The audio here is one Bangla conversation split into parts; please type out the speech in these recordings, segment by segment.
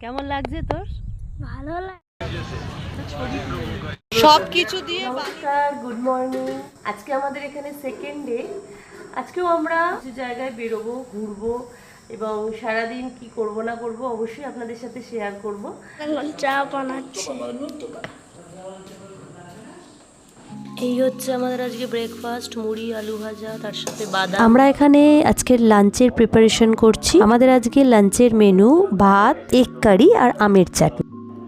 কেমন লাগছে তোর? ভালো সবকিছু সব কিছু দিয়ে নমস্কার গুড মর্নিং আজকে আমাদের এখানে সেকেন্ড ডে আজকেও আমরা কিছু জায়গায় বেরোবো ঘুরবো এবং সারাদিন কি করব না করব অবশ্যই আপনাদের সাথে শেয়ার করব। চা বানাচ্ছে। এই হচ্ছে আমাদের আজকে ব্রেকফাস্ট মুড়ি আলু ভাজা তার সাথে বাদাম। আমরা এখানে আজকের লাঞ্চের প্রিপারেশন করছি। আমাদের আজকে লাঞ্চের মেনু ভাত এগ কারি আর আমের চাটনি।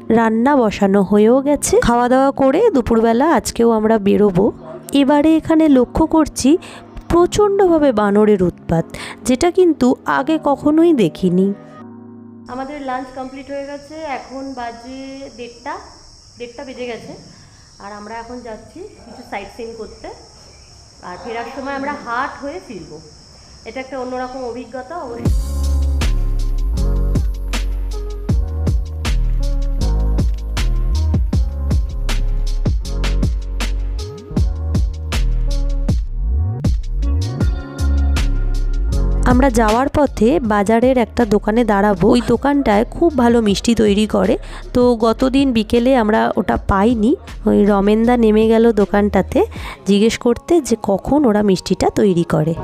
রান্না বসানো হয়েও গেছে। খাওয়া দাওয়া করে দুপুরবেলা আজকেও আমরা বেরোবো। এবারে এখানে লক্ষ্য করছি প্রচণ্ডভাবে বানরের উৎপাত যেটা কিন্তু আগে কখনোই দেখিনি। আমাদের লাঞ্চ কমপ্লিট হয়ে গেছে। এখন বাজে দেড়টা দেড়টা বেজে গেছে। আর আমরা এখন যাচ্ছি কিছু সাইট সিন করতে। আর ফেরার সময় আমরা হাট হয়ে ফিরবো। এটা একটা অন্যরকম অভিজ্ঞতা, অবশ্যই। আমরা যাওয়ার পথে বাজারের একটা দোকানে দাঁড়াবো। ওই দোকানটায় খুব ভালো মিষ্টি তৈরি করে। তো গতদিন বিকেলে আমরা ওটা পাইনি। ওই রমেনদা নেমে গেল দোকানটাতে, জিজ্ঞেস করতে যে কখন ওরা মিষ্টিটা তৈরি করে।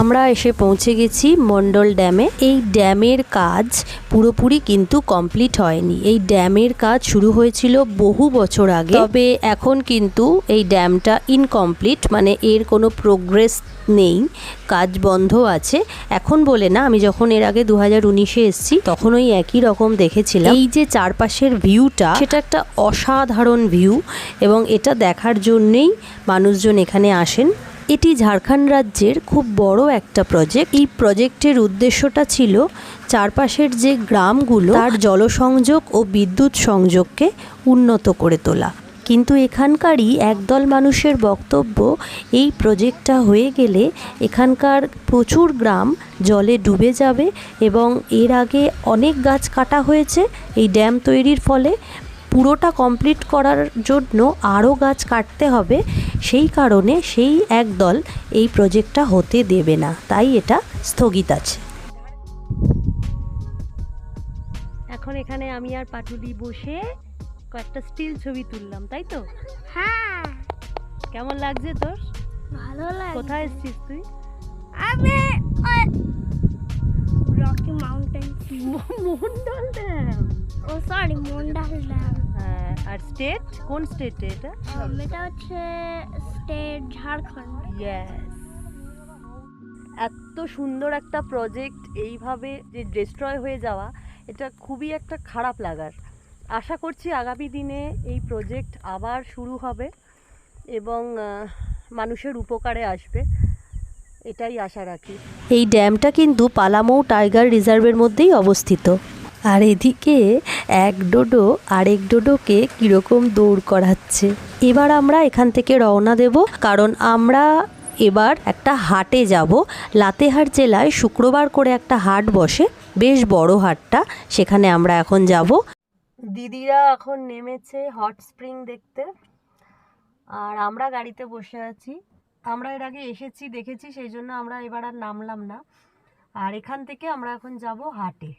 আমরা এসে পৌঁছে গেছি মন্ডল ড্যামে। এই ড্যামের কাজ পুরোপুরি কিন্তু কমপ্লিট হয়নি। এই ড্যামের কাজ শুরু হয়েছিল বহু বছর আগে। তবে এখন কিন্তু এই ড্যামটা ইনকমপ্লিট মানে এর কোনো প্রোগ্রেস নেই। কাজ বন্ধ আছে। এখন বলে না, আমি যখন এর আগে দু হাজার উনিশে এসেছি, তখন ওই একই রকম দেখেছিলাম। এই যে চারপাশের ভিউটা সেটা একটা অসাধারণ ভিউ এবং এটা দেখার জন্যেই মানুষজন এখানে আসেন। এটি ঝাড়খণ্ড রাজ্যের খুব বড় একটা প্রজেক্ট এই প্রজেক্টের উদ্দেশ্যটা ছিল চারপাশের যে গ্রামগুলো, তার জলসংযোগ ও বিদ্যুৎ সংযোগকে উন্নত করে তোলা। কিন্তু এখানকারই একদল মানুষের বক্তব্য, এই প্রজেক্টটা হয়ে গেলে এখানকার প্রচুর গ্রাম জলে ডুবে যাবে এবং এর আগে অনেক গাছ কাটা হয়েছে, এই ড্যাম তৈরির ফলে। পুরোটা কমপ্লিট করার জন্য আরও গাছ কাটতে হবে সেই কারণে সেই একদল এই প্রজেক্টটা হতে দেবে না তাই এটা স্থগিত আছে। এখন এখানে আমি আর পাটুলি বসে কয়েকটা স্টিল ছবি তুললাম তাই তো? হ্যাঁ। কেমন লাগছে তোর? ভালো লাগে কোথায় এসছিস তুই? আমি রকি মাউন্টেন। মন্ডল ড্যাম। ও সরি মন্ডল ড্যাম। আর স্টেট কোন স্টেটে এটা? এটা হচ্ছে স্টেট ঝাড়খণ্ড ইয়েস এত সুন্দর একটা প্রজেক্ট এইভাবে যে ডিস্ট্রয় হয়ে যাওয়া এটা খুবই একটা খারাপ লাগার। আশা করছি আগামী দিনে এই প্রজেক্ট আবার শুরু হবে এবং মানুষের উপকারে আসবে। এটাই আশা রাখি। এই ড্যামটা কিন্তু পালামৌ টাইগার রিজার্ভের মধ্যেই অবস্থিত। আর এদিকে এক ডোডো আরেক ডোডোকে কীরকম দৌড় করাচ্ছে। এবার আমরা এখান থেকে রওনা দেব, কারণ আমরা এবার একটা হাটে যাব। লাতেহার জেলায় শুক্রবার করে একটা হাট বসে, বেশ বড় হাটটা, সেখানে আমরা এখন যাব। দিদিরা এখন নেমেছে হট স্প্রিং দেখতে, আর আমরা গাড়িতে বসে আছি। আমরা এর আগে এসেছি, দেখেছি, সেই জন্য আমরা এবার আর নামলাম না। আর এখান থেকে আমরা এখন যাব হাটে।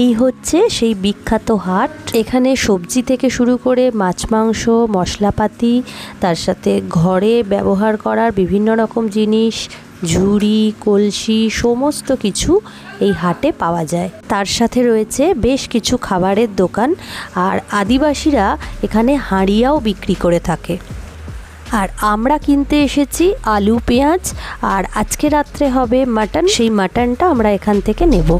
এই হচ্ছে সেই বিখ্যাত হাট। এখানে সবজি থেকে শুরু করে মাছ, মাংস, মশলাপাতি, তার সাথে ঘরে ব্যবহার করার বিভিন্ন রকম জিনিস, ঝুড়ি, কলসি, সমস্ত কিছু এই হাটে পাওয়া যায়। তার সাথে রয়েছে বেশ কিছু খাবারের দোকান আর আদিবাসীরা এখানে হাঁড়িয়াও বিক্রি করে থাকে। আর আমরা কিনতে এসেছি আলু, পেঁয়াজ আর আজকে রাত্রে হবে মাটন। সেই মাটনটা আমরা এখান থেকে নেব।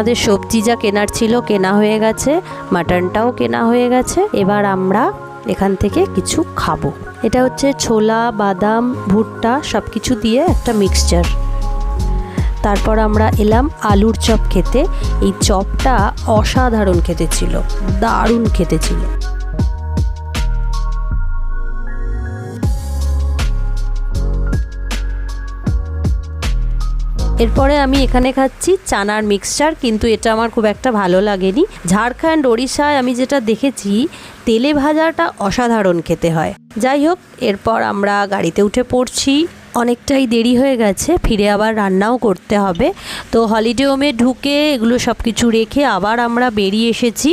আমাদের সবজি যা কেনার ছিল কেনা হয়ে গেছে, মাটনটাও কেনা হয়ে গেছে। এবার আমরা এখান থেকে কিছু খাব। এটা হচ্ছে ছোলা, বাদাম, ভুট্টা সব কিছু দিয়ে একটা মিক্সচার তারপর আমরা এলাম আলুর চপ খেতে। এই চপটা অসাধারণ খেতে ছিল, দারুণ খেতে ছিল। এরপরে আমি এখানে খাচ্ছি চানার মিক্সচার কিন্তু এটা আমার খুব একটা ভালো লাগেনি। ঝাড়খণ্ড, ওড়িশায় আমি যেটা দেখেছি, তেলে ভাজাটা অসাধারণ খেতে হয়। যাই হোক, এরপর আমরা গাড়িতে উঠে পড়ছি। অনেকটাই দেরি হয়ে গেছে, ফিরে আবার রান্নাও করতে হবে। তো হলিডে হোমে ঢুকে এগুলো সব কিছু রেখে আবার আমরা বেরিয়ে এসেছি।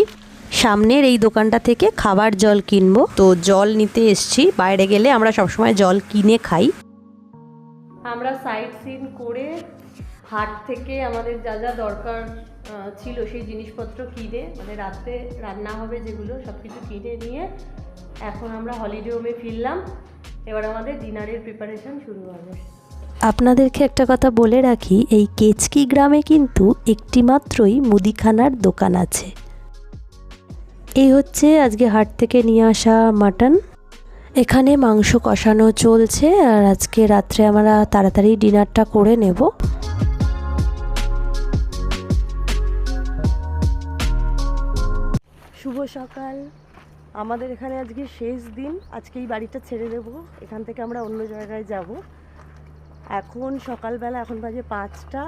সামনের এই দোকানটা থেকে খাবার জল কিনবো। তো জল নিতে এসছি, বাইরে গেলে আমরা সবসময় জল কিনে খাই। আমরা সাইট সিন করে হাট থেকে আমাদের যা যা দরকার ছিল সেই জিনিসপত্র কিনে মানে রাতে রান্না হবে যেগুলো সব কিছু কিনে নিয়ে এখন আমরা হলিডে হোমে ফিরলাম। এবার আমাদের ডিনারের প্রিপারেশন শুরু হবে। আপনাদেরকে একটা কথা বলে রাখি, এই কেচকি গ্রামে কিন্তু একটি মাত্রই মুদিখানার দোকান আছে। এই হচ্ছে আজকে হাট থেকে নিয়ে আসা মাটন। এখানে মাংস কষানো চলছে, আর আজকে রাত্রে আমরা তাড়াতাড়ি ডিনারটা করে নেব। শুভ সকাল। আমাদের এখানে আজকে শেষ দিন। আজকে এই বাড়িটা ছেড়ে দেবো। এখান থেকে আমরা অন্য জায়গায় যাব। এখন সকালবেলা এখন বাজে পাঁচটা।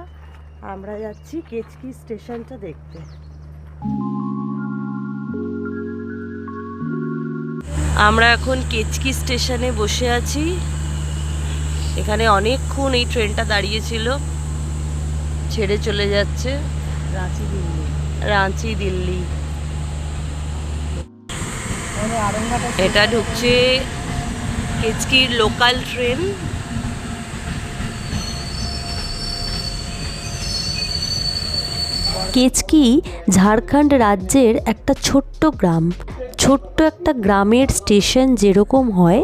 আমরা যাচ্ছি কেচকি স্টেশনটা দেখতে। আমরা এখন কেচকি স্টেশনে বসে আছি। এখানে অনেকক্ষণ এই ট্রেনটা দাঁড়িয়েছিল। ছেড়ে চলে যাচ্ছে। রাঁচি দিল্লি। রাঁচি দিল্লি। এটা ঢুকছে কেচকির লোকাল ট্রেন কেচকি ঝাড়খণ্ড রাজ্যের একটা ছোট্ট গ্রাম। ছোট্ট একটা গ্রামের স্টেশন যেরকম হয়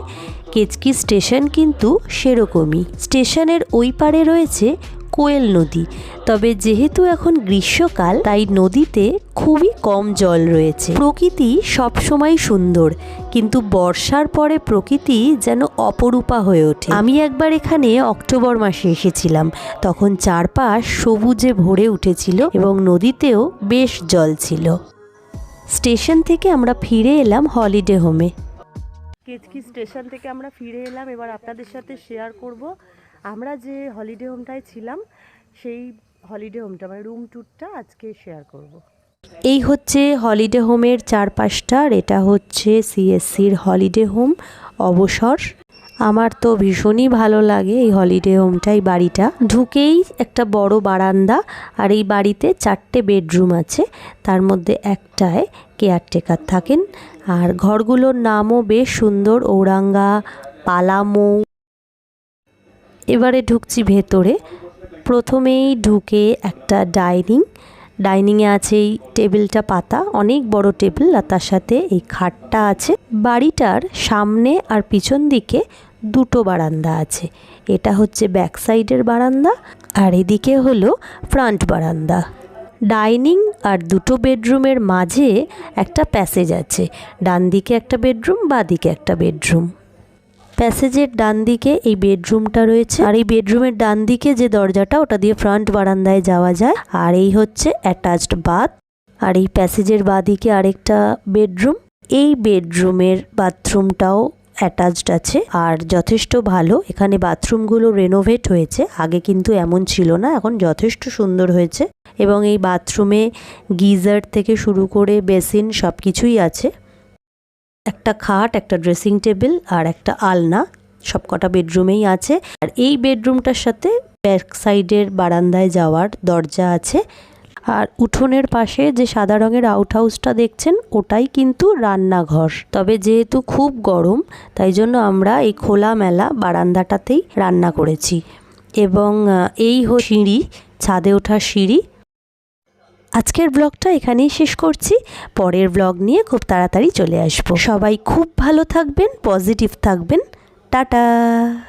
কেচকি স্টেশন কিন্তু সেরকমই। স্টেশনের ওই পারে রয়েছে কোয়েল নদী। তবে যেহেতু এখন গ্রীষ্মকাল, তাই নদীতে খুবই কম জল রয়েছে। প্রকৃতি সবসময় সুন্দর, কিন্তু বর্ষার পরে প্রকৃতি যেন অপরূপা হয়ে ওঠে। আমি একবার এখানে অক্টোবর মাসে এসেছিলাম। তখন চারপাশ সবুজে ভরে উঠেছিল এবং নদীতেও বেশ জল ছিল। স্টেশন থেকে আমরা ফিরে এলাম হলিডে হোমে। কেচকি স্টেশন থেকে আমরা ফিরে এলাম। এবার আপনাদের সাথে শেয়ার করব। আমরা যে হলিডে হোমটায় ছিলাম, সেই হলিডে হোমটা মানে রুম ট্যুরটা আজকে শেয়ার করব। এই হচ্ছে হলিডে হোমের চারপাশটা আর এটা হচ্ছে সিএসসির হলিডে হোম অবসর। আমার তো ভীষণই ভালো লাগে এই হলিডে হোমটা এই বাড়িটা। ঢুকেই একটা বড় বারান্দা আর এই বাড়িতে চারটে বেডরুম আছে, তার মধ্যে একটায় কেয়ারটেকার থাকেন। আর ঘরগুলোর নামও বেশ সুন্দর ঔরাঙ্গা পালামৌ এবারে ঢুকছি ভেতরে। প্রথমেই ঢুকে একটা ডাইনিং। ডাইনিংয়ে আছে এই টেবিলটা পাতা, অনেক বড় টেবিল আর তার সাথে এই খাটটা আছে। বাড়িটার সামনে আর পিছন দিকে দুটো বারান্দা আছে। এটা হচ্ছে ব্যাক সাইডের বারান্দা আর এদিকে হলো ফ্রন্ট বারান্দা। ডাইনিং আর দুটো বেডরুমের মাঝে একটা প্যাসেজ আছে। ডান দিকে একটা বেডরুম বা দিকে একটা বেডরুম। প্যাসেজের ডান দিকে এই বেডরুমটা রয়েছে। আর এই বেডরুমের ডান দিকে যে দরজাটা, ওটা দিয়ে ফ্রন্ট বারান্দায় যাওয়া যায়। আর এই হচ্ছে অ্যাটাচড বাথ। আর এই প্যাসেজের বাদিকে আরেকটা বেডরুম। এই বেডরুমের বাথরুমটাও অ্যাটাচড আছে আর যথেষ্ট ভালো। এখানে বাথরুমগুলো রেনোভেট হয়েছে। আগে কিন্তু এমন ছিল না, এখন যথেষ্ট সুন্দর হয়েছে। এবং এই বাথরুমে গিজার থেকে শুরু করে বেসিন সব কিছুই আছে। একটা খাট, একটা ড্রেসিং টেবিল আর একটা আলনা সব কটা বেডরুমেই আছে। আর এই বেডরুমটার সাথে ব্যাক সাইডের বারান্দায় যাওয়ার দরজা আছে। আর উঠোনের পাশে যে সাদা রঙের আউট হাউসটা দেখছেন, ওটাই কিন্তু রান্নাঘর। তবে যেহেতু খুব গরম, তাই জন্য আমরা এই খোলা মেলা বারান্দাটাতেই রান্না করেছি। এবং এই হো সিঁড়ি, ছাদে ওঠার সিঁড়ি। আজকের ব্লগটা এখানেই শেষ করছি। পরের ব্লগ নিয়ে খুব তাড়াতাড়ি চলে আসব। সবাই খুব ভালো থাকবেন, পজিটিভ থাকবেন। টাটা।